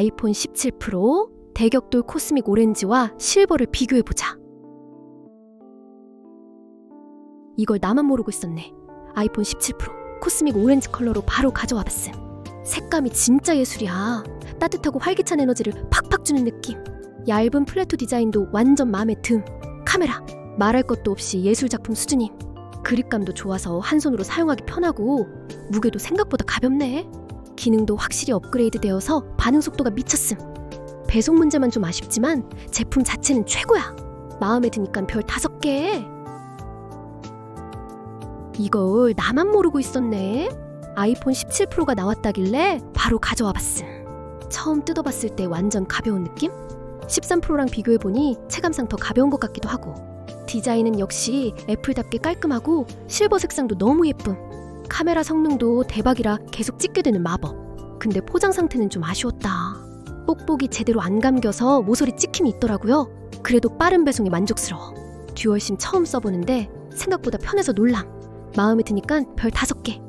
아이폰 17 프로, 대격돌 코스믹 오렌지와 실버를 비교해보자. 이걸 나만 모르고 있었네. 아이폰 17 프로, 코스믹 오렌지 컬러로 바로 가져와 봤음. 색감이 진짜 예술이야. 따뜻하고 활기찬 에너지를 팍팍 주는 느낌. 얇은 플래토 디자인도 완전 마음에 듦. 카메라, 말할 것도 없이 예술 작품 수준임. 그립감도 좋아서 한 손으로 사용하기 편하고 무게도 생각보다 가볍네. 기능도 확실히 업그레이드 되어서 반응 속도가 미쳤음. 배송 문제만 좀 아쉽지만 제품 자체는 최고야. 마음에 드니까 별 다섯 개. 이걸 나만 모르고 있었네. 아이폰 17 프로가 나왔다길래 바로 가져와 봤음. 처음 뜯어봤을 때 완전 가벼운 느낌? 13 프로랑 비교해보니 체감상 더 가벼운 것 같기도 하고 디자인은 역시 애플답게 깔끔하고 실버 색상도 너무 예쁨. 카메라 성능도 대박이라 계속 찍게 되는 마법. 근데 포장 상태는 좀 아쉬웠다. 뽁뽁이 제대로 안 감겨서 모서리 찍힘이 있더라고요. 그래도 빠른 배송이 만족스러워. 듀얼심 처음 써보는데 생각보다 편해서 놀람. 마음에 드니까 별 다섯 개.